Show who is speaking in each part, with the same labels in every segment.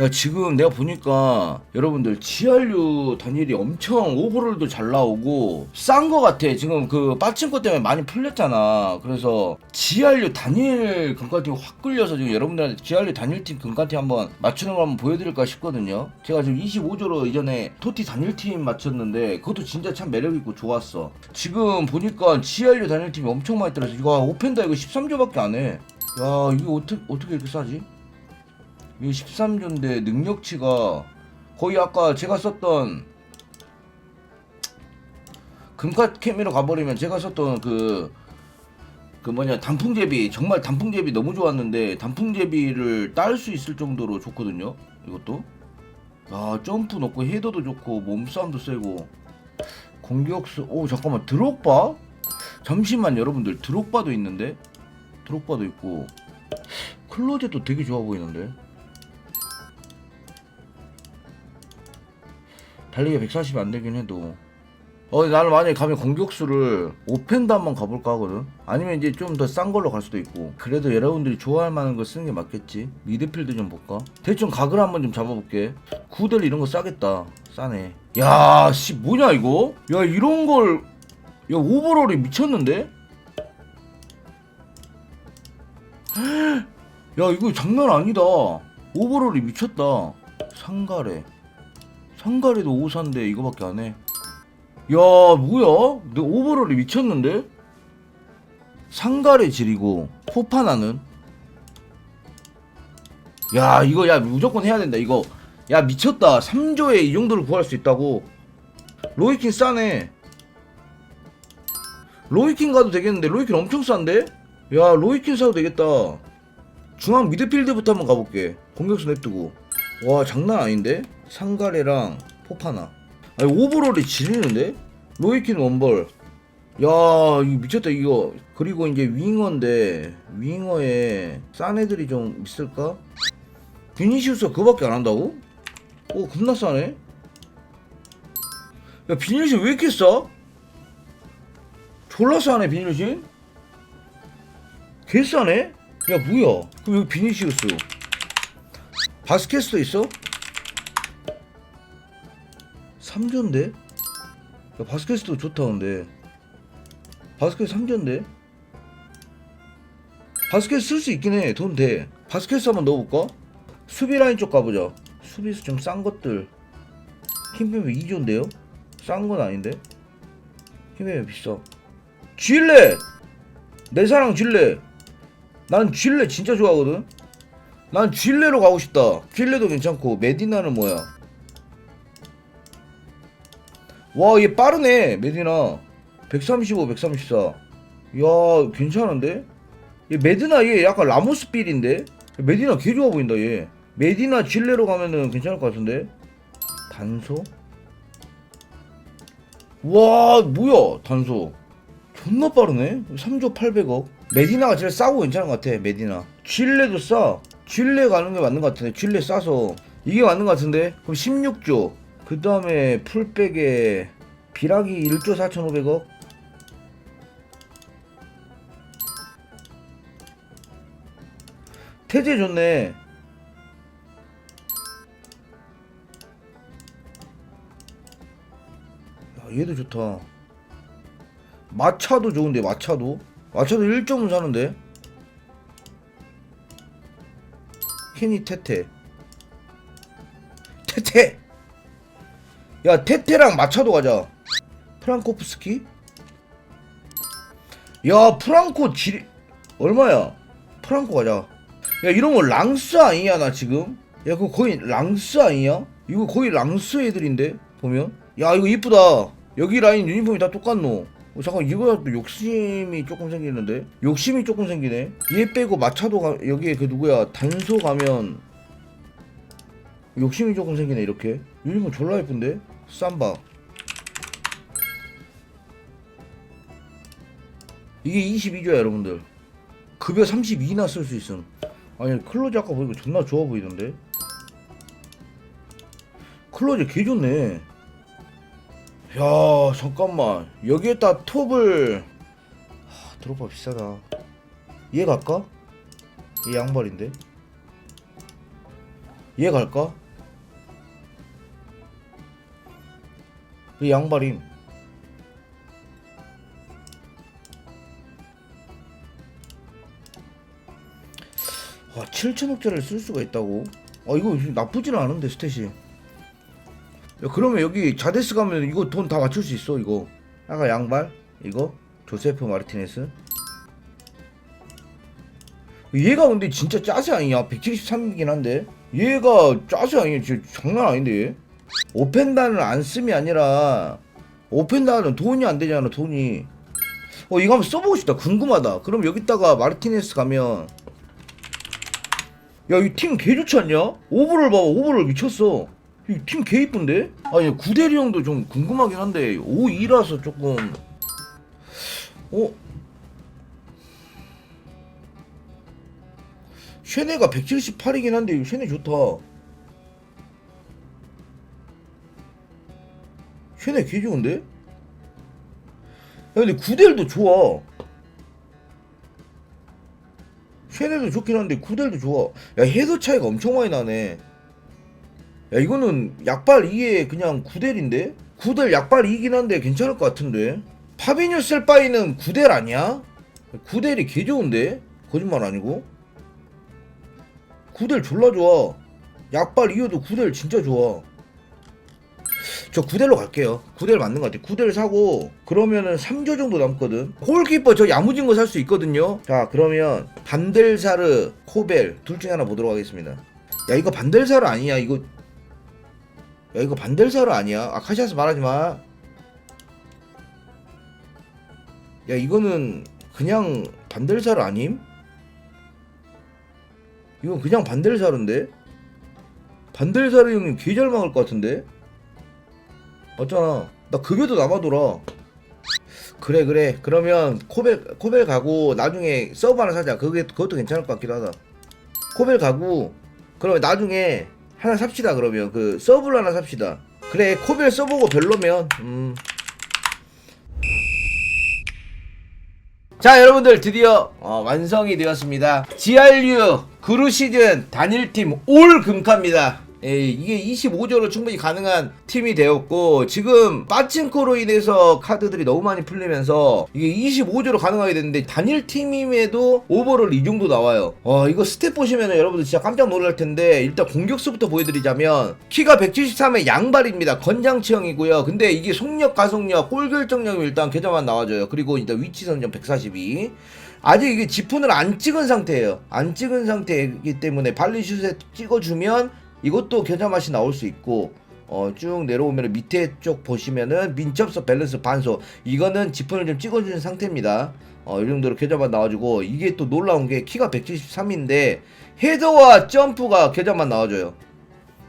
Speaker 1: 야 지금 내가 보니까 여러분들 GRU 단일이 엄청 오버롤도 잘 나오고 싼 거 같아. 지금 그 빠친코 때문에 많이 풀렸잖아. 그래서 GRU 단일 금가팀 확 끌려서 지금 여러분들한테 GRU 단일팀 금가팀 한번 맞추는 걸 한번 보여드릴까 싶거든요. 제가 지금 25조로 이전에 토티 단일팀 맞췄는데 그것도 진짜 참 매력있고 좋았어. 지금 보니까 GRU 단일팀이 엄청 많이 떨어져 이거 오펜다 이거 13조밖에 안해. 야 이거 어떻게 어떻게 이렇게 싸지? 이게 13조인데 능력치가 거의 아까 제가 썼던 금카 케미로 가버리면 제가 썼던 그, 그 뭐냐, 단풍제비, 정말 단풍제비 너무 좋았는데, 단풍제비를 딸 수 있을 정도로 좋거든요, 이것도. 아, 점프 높고, 헤더도 좋고, 몸싸움도 세고, 공격수, 오, 잠깐만, 드롭바? 잠시만, 여러분들, 드롭바도 있는데? 드롭바도 있고, 클로젯도 되게 좋아 보이는데? 달리기 140이 안 되긴 해도. 어 나는 만약에 가면 공격수를 오펜드 한번 가볼까 하거든. 아니면 이제 좀 더 싼 걸로 갈 수도 있고. 그래도 여러분들이 좋아할 만한 거 쓰는 게 맞겠지. 미드필드 좀 볼까? 대충 각을 한번 좀 잡아볼게. 구델 이런 거 싸겠다. 싸네. 야 씨 뭐냐 이거? 야 이런 걸 야 오버롤이 미쳤는데? 야 이거 장난 아니다. 오버롤이 미쳤다. 상가래 상가래도 오산데 이거밖에 안 해. 야 뭐야? 내 오버롤이 미쳤는데? 상가래 지리고 포파나는 야 이거 야 무조건 해야 된다 이거 야 미쳤다 3조에 이 정도를 구할 수 있다고 로이킨 싸네 로이킨 가도 되겠는데 로이킨 엄청 싼데? 야 로이킨 사도 되겠다 중앙 미드필드부터 한번 가볼게 공격수 냅두고 와 장난 아닌데? 상가래랑 포파나 아니 오버롤이 지리는데? 로이킨 원벌 야 이거 미쳤다 이거 그리고 이제 윙어인데 윙어에 싼 애들이 좀 있을까? 비니시우스가 그거밖에 안 한다고? 오 겁나 싸네 야 비니시 왜 이렇게 싸? 졸라 싸네 비니시 개 싸네? 야 뭐야 그럼 여기 비니시우스 바스켓도 있어? 3조인데? 야, 바스켓도 좋다 근데 바스켓 3조인데? 바스켓 쓸 수 있긴 해 돈 돼. 바스켓 한번 넣어볼까? 수비 라인 쪽 가보자 수비수 좀 싼 것들 킴페면 2조인데요? 싼 건 아닌데? 킴페면 비싸 쥐레! 내 사랑 쥐레 난 쥐레 진짜 좋아하거든 난 쥐레로 가고 싶다 쥐레도 괜찮고 메디나는 뭐야 와, 얘 빠르네, 메디나. 135, 134. 야, 괜찮은데? 얘 메디나 얘 약간 라모스 빌인데? 메디나 개 좋아 보인다, 얘. 메디나 질레로 가면은 괜찮을 것 같은데? 단소? 와, 뭐야, 단소. 존나 빠르네? 3조 800억. 메디나가 제일 싸고 괜찮은 것 같아, 메디나. 질레도 싸. 질레 가는 게 맞는 것 같은데, 질레 싸서. 이게 맞는 것 같은데? 그럼 16조. 그 다음에 풀백에 비락이 1조 4,500억? 태제 좋네. 야 얘도 좋다. 마차도 좋은데 마차도? 마차도 1점은 사는데? 케니 테테 테테 야 테테랑 마차도 가자. 프랑코프스키? 야 프랑코 지 얼마야? 프랑코 가자. 야 이런 거 랑스 아니야 나 지금? 야 그거 거의 랑스 아니야 이거 거의 랑스 애들인데 보면? 야 이거 이쁘다. 여기 라인 유니폼이 다 똑같노. 어, 잠깐 이거야 또 욕심이 조금 생기는데? 욕심이 조금 생기네. 얘 빼고 마차도 가 여기에 그 누구야? 단소 가면 욕심이 조금 생기네 이렇게. 유니폼 졸라 예쁜데 쌈바 이게 22조야 여러분들. 급여 32나 쓸 수 있음. 아니 클로즈 아까 보니까 존나 좋아 보이던데? 클로즈 개 좋네. 야 잠깐만. 여기에다 톱을. 하, 드롭바 비싸다. 얘 갈까? 얘 양발인데? 얘 갈까? 이 양발임. 와 7천억짜리를 쓸 수가 있다고? 아 이거 나쁘지는 않은데 스탯이. 야, 그러면 여기 자데스 가면 이거 돈 다 맞출 수 있어 이거. 아까 양발 이거 조세프 마르티네스. 얘가 근데 진짜 짜세 아니냐? 173이긴 한데 얘가 짜세 아니야? 진짜 장난 아닌데 얘? 오펜다는 안 씀이 아니라 오펜다는 돈이 안 되잖아 돈이. 어 이거 한번 써보고 싶다. 궁금하다. 그럼 여기다가 마르티네스 가면. 야 이 팀 개 좋지 않냐? 오버를 봐봐. 오버를 미쳤어. 이 팀 개 이쁜데? 아니 구대리 형도 좀 궁금하긴 한데 5-2라서 조금. 어? 쉐네가 178이긴 한데 쉐네 좋다 쉐네 개 좋은데? 야 근데 구델도 좋아 쉐네도 좋긴 한데 구델도 좋아 야 헤더 차이가 엄청 많이 나네 야 이거는 약발 2에 그냥 구델인데? 구델 약발 2긴 한데 괜찮을 것 같은데 파비뉴 쓸 바에는 구델 아니야? 구델이 개 좋은데? 거짓말 아니고 구델 졸라 좋아 약발 2호도 구델 진짜 좋아 저 구델로 갈게요. 구델 맞는 것 같아요. 구델 사고 그러면은 3조 정도 남거든. 골키퍼 저 야무진 거 살 수 있거든요. 자 그러면 반델사르, 코벨 둘 중에 하나 보도록 하겠습니다. 야 이거 반델사르 아니야 이거. 야 이거 반델사르 아니야. 아 카시아스 말하지 마. 야 이거는 그냥 반델사르 아님? 이건 그냥 반델사르인데? 반델사르 형님 개 잘 막을 것 같은데? 맞잖아. 나 급여도 남아돌아. 그래 그래. 그러면 코벨 코벨 가고 나중에 서브 하나 사자. 그게 그것도 괜찮을 것 같기도 하다. 코벨 가고 그러면 나중에 하나 삽시다. 그러면 그 서브를 하나 삽시다. 그래 코벨 써보고 별로면 음. 자 여러분들 드디어 어, 완성이 되었습니다. GRU 그루 시즌 단일팀 올 금카입니다. 예, 이게 25조로 충분히 가능한 팀이 되었고 지금 빠친코로 인해서 카드들이 너무 많이 풀리면서 이게 25조로 가능하게 됐는데 단일 팀임에도 오버롤 이 정도 나와요. 어 이거 스텝 보시면 여러분들 진짜 깜짝 놀랄 텐데 일단 공격수부터 보여드리자면 키가 173의 양발입니다. 건장치형이고요. 근데 이게 속력, 가속력, 골 결정력이 일단 계좌만 나와줘요. 그리고 일단 위치 선정 142. 아직 이게 지폰을 안 찍은 상태예요. 안 찍은 상태이기 때문에 발리슛에 찍어주면 이것도 겨자 맛이 나올 수 있고 어, 쭉 내려오면 밑에 쪽 보시면은 민첩서 밸런스 반소 이거는 지폰을 좀 찍어주는 상태입니다. 어, 이 정도로 겨자만 나와주고 이게 또 놀라운 게 키가 173인데 헤더와 점프가 겨자만 나와줘요.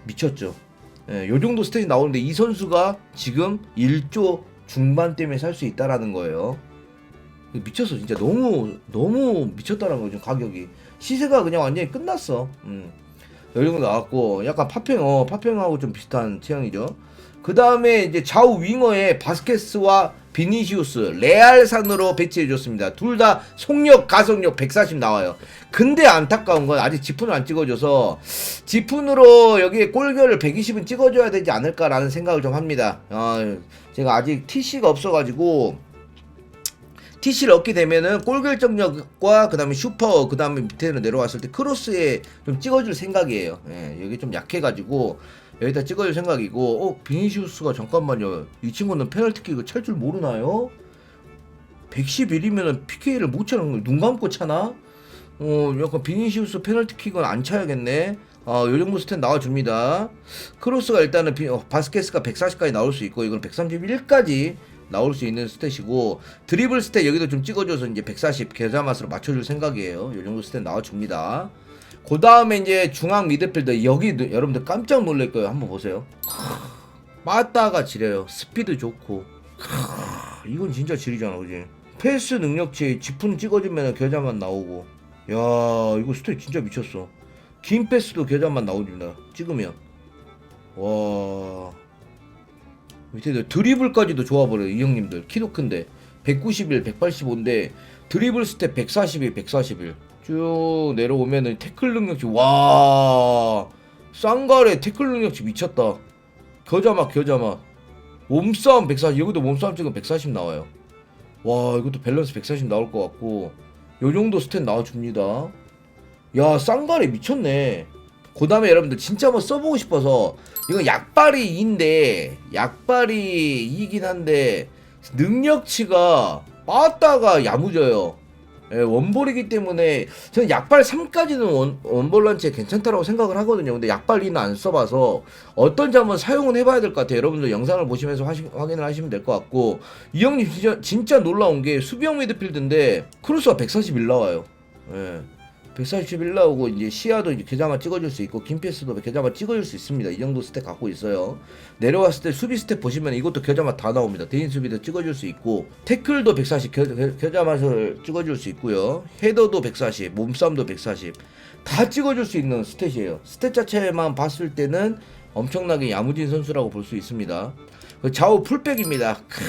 Speaker 1: 미쳤죠. 예, 요 정도 스탯이 나오는데 이 선수가 지금 1조 중반 때문에 살 수 있다라는 거예요. 미쳤어 진짜 너무 너무 미쳤다는 거죠 가격이 시세가 그냥 완전히 끝났어. 음. 이 정도 나왔고 약간 파팽 어 파팽하고 좀 비슷한 체형이죠. 그 다음에 이제 좌우 윙어에 바스케스와 비니시우스 레알산으로 배치해 줬습니다. 둘 다 속력 가속력 140 나와요. 근데 안타까운 건 아직 지푼을 안 찍어줘서 지푼으로 여기에 골결을 120은 찍어줘야 되지 않을까라는 생각을 좀 합니다. 어, 제가 아직 TC가 없어가지고 TC를 얻게 되면은 골 결정력과 그 다음에 슈퍼 그 다음에 밑에로 내려왔을 때 크로스에 좀 찍어줄 생각이에요. 예, 여기 좀 약해가지고 여기다 찍어줄 생각이고 어 비니시우스가 잠깐만요. 이 친구는 페널티킥을 찰 줄 모르나요? 111이면은 PK를 못 차는 거눈 감고 차나? 어 약간 비니시우스 페널티킥은 안 차야겠네. 어, 요 정도 스탯 나와줍니다. 크로스가 일단은 비, 어, 바스케스가 140까지 나올 수 있고 이건 131까지 나올 수 있는 스탯이고 드리블 스탯 여기도 좀 찍어줘서 이제 140 계좌 맛으로 맞춰줄 생각이에요. 요 정도 스탯 나와줍니다. 그 다음에 이제 중앙 미드필더 여기 여러분들 깜짝 놀랄 거예요. 한번 보세요. 빠따가 지려요. 스피드 좋고. 크, 이건 진짜 지리잖아, 그지? 패스 능력치 지푼 찍어주면 계좌만 나오고. 야, 이거 스탯 진짜 미쳤어. 긴 패스도 계좌만 나옵니다. 찍으면. 와. 밑에 드리블까지도 좋아버려요 이 형님들 키도 큰데 191, 185인데 드리블 스텝 141, 141 쭉 내려오면은 태클 능력치 와 쌍갈의 태클 능력치 미쳤다. 겨자막 겨자막. 몸싸움 140 여기도 몸싸움 찍으면 140 나와요. 와 이것도 밸런스 140 나올 것 같고 요 정도 스탯 나와줍니다. 야 쌍갈이 미쳤네. 그 다음에 여러분들 진짜 한번 써보고 싶어서 이거 약발이 2인데 약발이 2이긴 한데 능력치가 빠따가 야무져요. 예, 원볼이기 때문에 저는 약발 3까지는 원, 원볼 런치에 괜찮다라고 생각을 하거든요. 근데 약발 2는 안 써봐서 어떤지 한번 사용은 해봐야 될 것 같아요. 여러분들 영상을 보시면서 하시, 확인을 하시면 될 것 같고 이 형님 진짜, 진짜 놀라운 게 수비형 미드필드인데 크로스가 141 나와요. 예. 141 나오고 이제 시야도 이제 계좌만 찍어줄 수 있고 김피스도 계좌만 찍어줄 수 있습니다. 이 정도 스탯 갖고 있어요. 내려왔을 때 수비 스탯 보시면 이것도 계좌만 다 나옵니다. 대인 수비도 찍어줄 수 있고 태클도 140 겨, 겨, 계좌맛을 찍어줄 수 있고요. 헤더도 140, 몸싸움도 140. 다 찍어줄 수 있는 스탯이에요. 스탯 자체만 봤을 때는 엄청나게 야무진 선수라고 볼 수 있습니다. 그 좌우 풀백입니다. 크.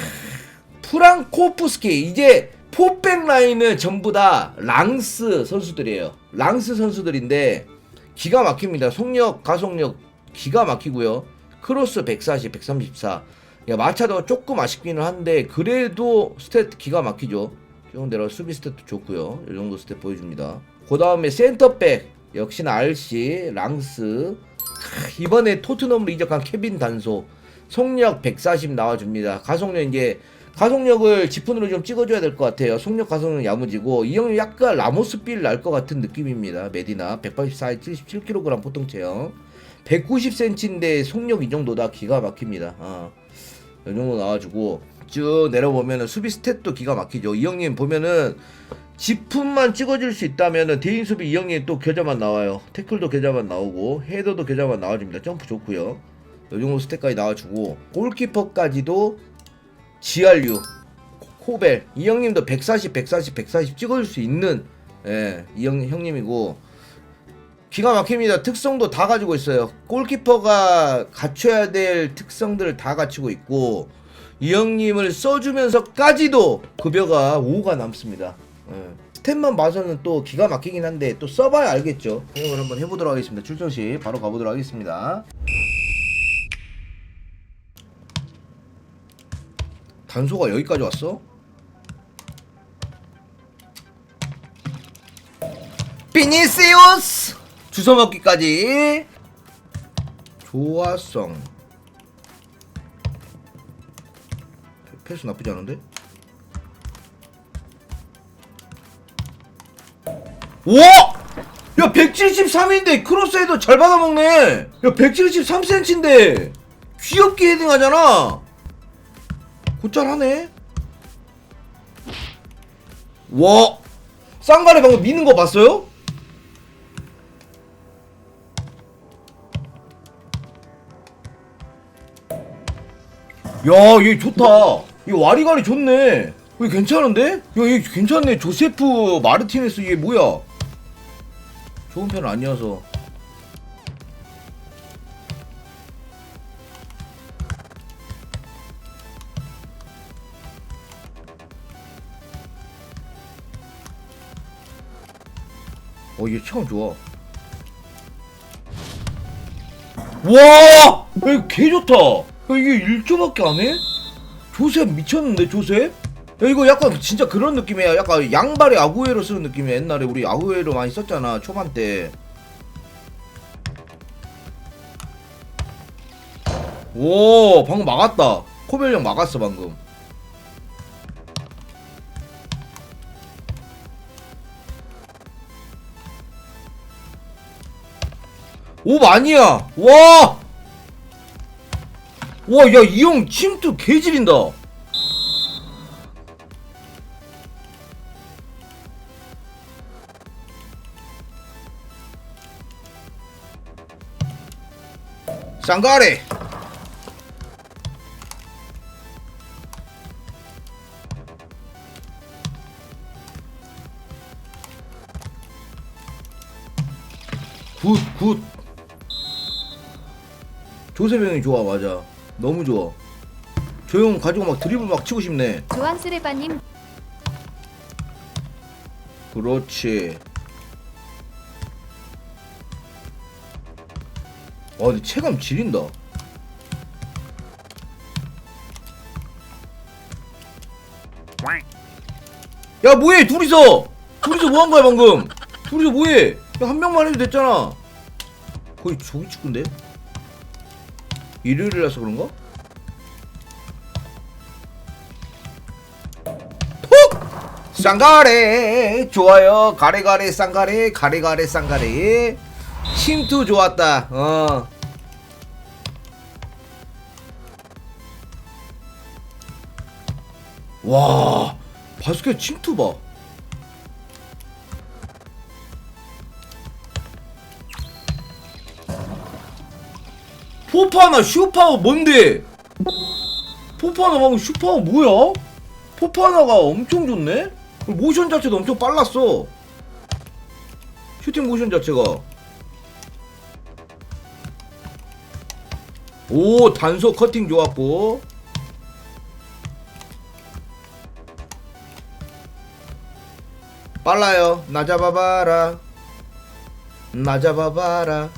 Speaker 1: 프랑코프스키 이제 포백 라인은 전부 다 랑스 선수들이에요. 랑스 선수들인데 기가 막힙니다. 속력, 가속력 기가 막히고요. 크로스 140, 134. 야, 마차도 조금 아쉽기는 한데 그래도 스탯 기가 막히죠. 좀 내려 수비 스탯도 좋고요. 이 정도 스탯 보여줍니다. 그 다음에 센터백 역시나 RC, 랑스. 크, 이번에 토트넘으로 이적한 케빈 단소. 속력 140 나와줍니다. 가속력 이제 가속력을 지푼으로 좀 찍어줘야 될 것 같아요. 속력 가속력 야무지고 이 형이 약간 라모스 빌 날 것 같은 느낌입니다. 메디나 184에 77kg 보통 체형 190cm인데 속력 이 정도다 기가 막힙니다. 아, 이 정도 나와주고 쭉 내려보면은 수비 스탯도 기가 막히죠. 이 형님 보면은 지품만 찍어줄 수 있다면은 대인 수비 이 형님 또 계좌만 나와요. 태클도 계좌만 나오고 헤더도 계좌만 나와줍니다. 점프 좋고요. 이 정도 스탯까지 나와주고 골키퍼까지도 GRU 코벨 이 형님도 140 140 140 찍어줄 수 있는 예, 이 형, 형님이고 기가 막힙니다. 특성도 다 가지고 있어요. 골키퍼가 갖춰야 될 특성들을 다 갖추고 있고 이 형님을 써주면서까지도 급여가 5가 남습니다. 예. 스탯만 봐서는 또 기가 막히긴 한데 또 써봐야 알겠죠. 사용을 한번 해보도록 하겠습니다. 출전 시 바로 가보도록 하겠습니다 단소가 여기까지 왔어? 비니시우스 주워 먹기까지 조화성 패스 나쁘지 않은데? 와! 야 173인데 크로스헤더 잘 받아먹네 야 173cm인데 귀엽게 헤딩하잖아 곧잘하네. 와, 쌍발에 방금 미는 거 봤어요? 야, 얘 좋다. 이 와리가리 좋네. 이거 괜찮은데? 야, 얘 괜찮네. 조세프 마르티네스 얘 뭐야? 좋은 편 아니어서. 어, 얘 처음 좋아. 와! 야, 이거 개 좋다! 야, 이게 1조밖에 안 해? 조셉 미쳤는데, 조셉? 야, 이거 약간 진짜 그런 느낌이야. 약간 양발에 아구에로 쓰는 느낌이야. 옛날에 우리 아구에로 많이 썼잖아, 초반 때. 오, 방금 막았다. 코벨 형 막았어, 방금. 오 아니야 와! 와, 야, 이 형 침투 개지린다. 쌍가리. 굿, 굿. 조셉 형이 좋아 맞아. 너무 좋아. 저형 가지고 막 드리블 막 치고 싶네.
Speaker 2: 조한스레바님.
Speaker 1: 그렇지. 와 근데 체감 지린다. 야 뭐해 둘이서? 둘이서 뭐 한 거야 방금? 둘이서 뭐해? 야 한 명만 해도 됐잖아. 거의 조기 축구인데 일요일이라서 그런가? 톡! 쌍가래 좋아요 가래가래 쌍가래 가래가래 쌍가래 침투 좋았다 어 와, 바스켓 침투 봐. 포파나 슈파워 뭔데? 포파나 방금 슈파워 뭐야? 포파나가 엄청 좋네? 모션 자체도 엄청 빨랐어. 슈팅 모션 자체가. 오, 단속 커팅 좋았고. 빨라요. 나 잡아봐라. 나 잡아봐라.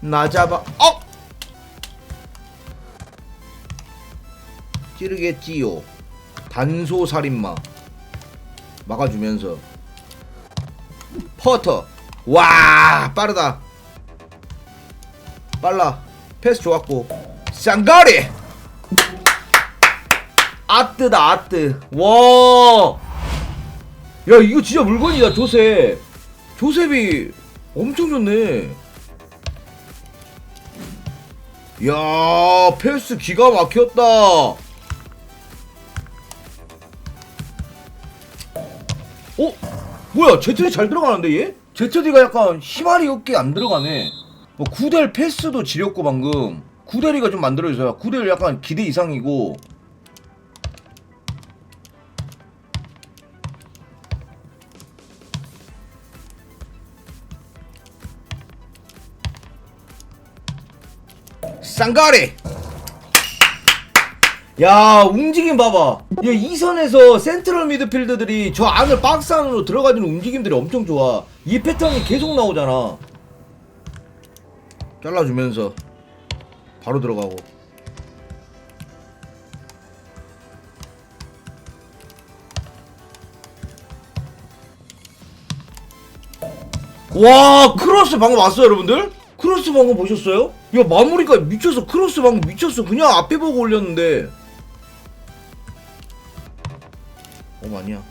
Speaker 1: 나 잡아. 어! 찌르겠지요. 단소 살인마. 막아주면서. 퍼터. 와, 빠르다. 빨라. 패스 좋았고. 쌍가리! 아뜨다, 아뜨. 와! 야 이거 진짜 물건이다 조셉 조셉이 엄청 좋네 야 패스 기가 막혔다 어? 뭐야 제트디 잘 들어가는데 얘? 제트디가 약간 희말이 없게 안 들어가네 뭐 구델 패스도 지렸고 방금 구델이가 좀 만들어주세요 구델 약간 기대 이상이고 쌍가리 야 움직임 봐봐. 야 이 선에서 센트럴 미드필더들이 저 안을 박스 안으로 들어가주는 움직임들이 엄청 좋아. 이 패턴이 계속 나오잖아. 잘라주면서 바로 들어가고. 와 크로스 방금 왔어요 여러분들? 크로스 방금 보셨어요? 야 마무리가 미쳤어 크로스 방금 미쳤어. 그냥 앞에 보고 올렸는데 아니야.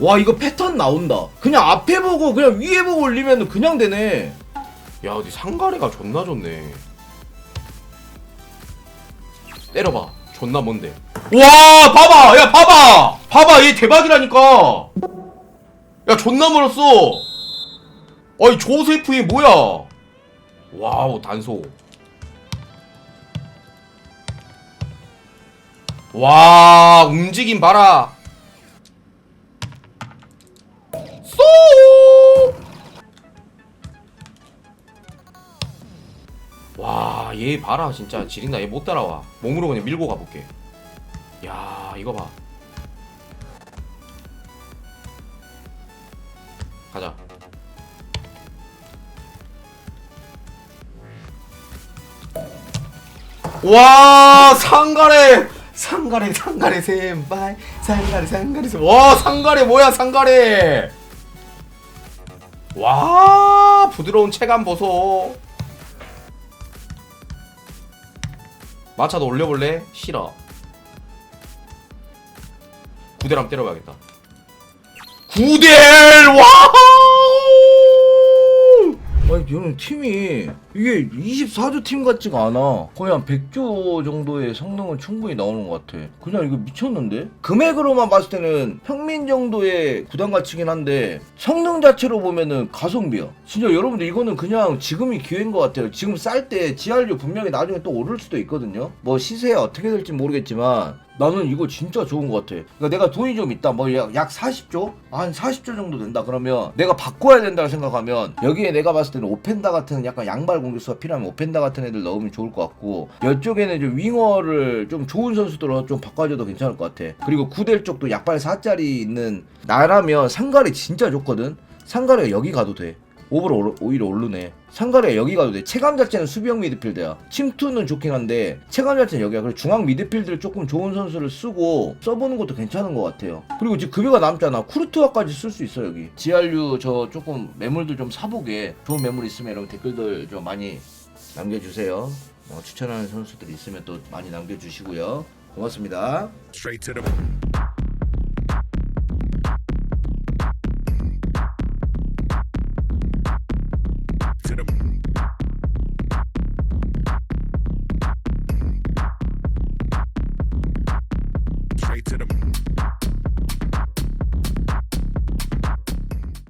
Speaker 1: 와 이거 패턴 나온다. 그냥 앞에 보고 그냥 위에 보고 올리면 그냥 되네.
Speaker 2: 야 어디 상가래가 존나 좋네. 때려봐. 존나 뭔데? 와 봐봐! 야 봐봐! 봐봐! 얘 대박이라니까! 야 존나 멀었어! 어이 조세프 얘 뭐야? 와우 단소 와 움직임 봐라 쏘 와, 얘 봐라, 진짜. 지린다. 얘 못 따라와. 몸으로 그냥 밀고 가볼게. 야, 이거 봐. 가자. 와, 상가래! 상가래, 상가래, 셈바이. 상가래, 상가래, 셈. 와, 상가래, 뭐야, 상가래! 와, 부드러운 체감 보소. 마차도 올려볼래? 싫어 한번 때려봐야겠다 구델 와우
Speaker 1: 아니 저는 팀이 이게 24조 팀 같지가 않아 거의 한 100조 정도의 성능은 충분히 나오는 것 같아 그냥 이거 미쳤는데? 금액으로만 봤을 때는 평민 정도의 구단 가치긴 한데 성능 자체로 보면은 가성비야 진짜 여러분들 이거는 그냥 지금이 기회인 것 같아요 지금 쌀 때 GRU 분명히 나중에 또 오를 수도 있거든요 뭐 시세 어떻게 될지 모르겠지만 나는 이거 진짜 좋은 것 같아. 그러니까 내가 돈이 좀 있다. 뭐 약 40조? 한 40조 정도 된다. 그러면 내가 바꿔야 된다고 생각하면 여기에 내가 봤을 때는 오펜다 같은 약간 양발 공 격수가 필요하면 오펜다 같은 애들 넣으면 좋을 것 같고 이쪽에는 좀 윙어를 좀 좋은 선수들로 좀 바꿔줘도 괜찮을 것 같아. 그리고 구델 쪽도 약발 4짜리 있는 나라면 상가리 진짜 좋거든. 상가리가 여기 가도 돼. 오버로 오히려 오르네. 상가래 여기 가도 돼. 체감 자체는 수비형 미드필드야. 침투는 좋긴 한데 체감 자체는 여기야. 그래서 중앙 미드필드를 조금 좋은 선수를 쓰고 써보는 것도 괜찮은 것 같아요. 그리고 지금 급여가 남잖아. 쿠르투아까지 쓸 수 있어 여기. GRU 저 조금 매물도 좀 사보게 좋은 매물 있으면 여러분 댓글들 좀 많이 남겨주세요. 어, 추천하는 선수들 있으면 또 많이 남겨주시고요. 고맙습니다.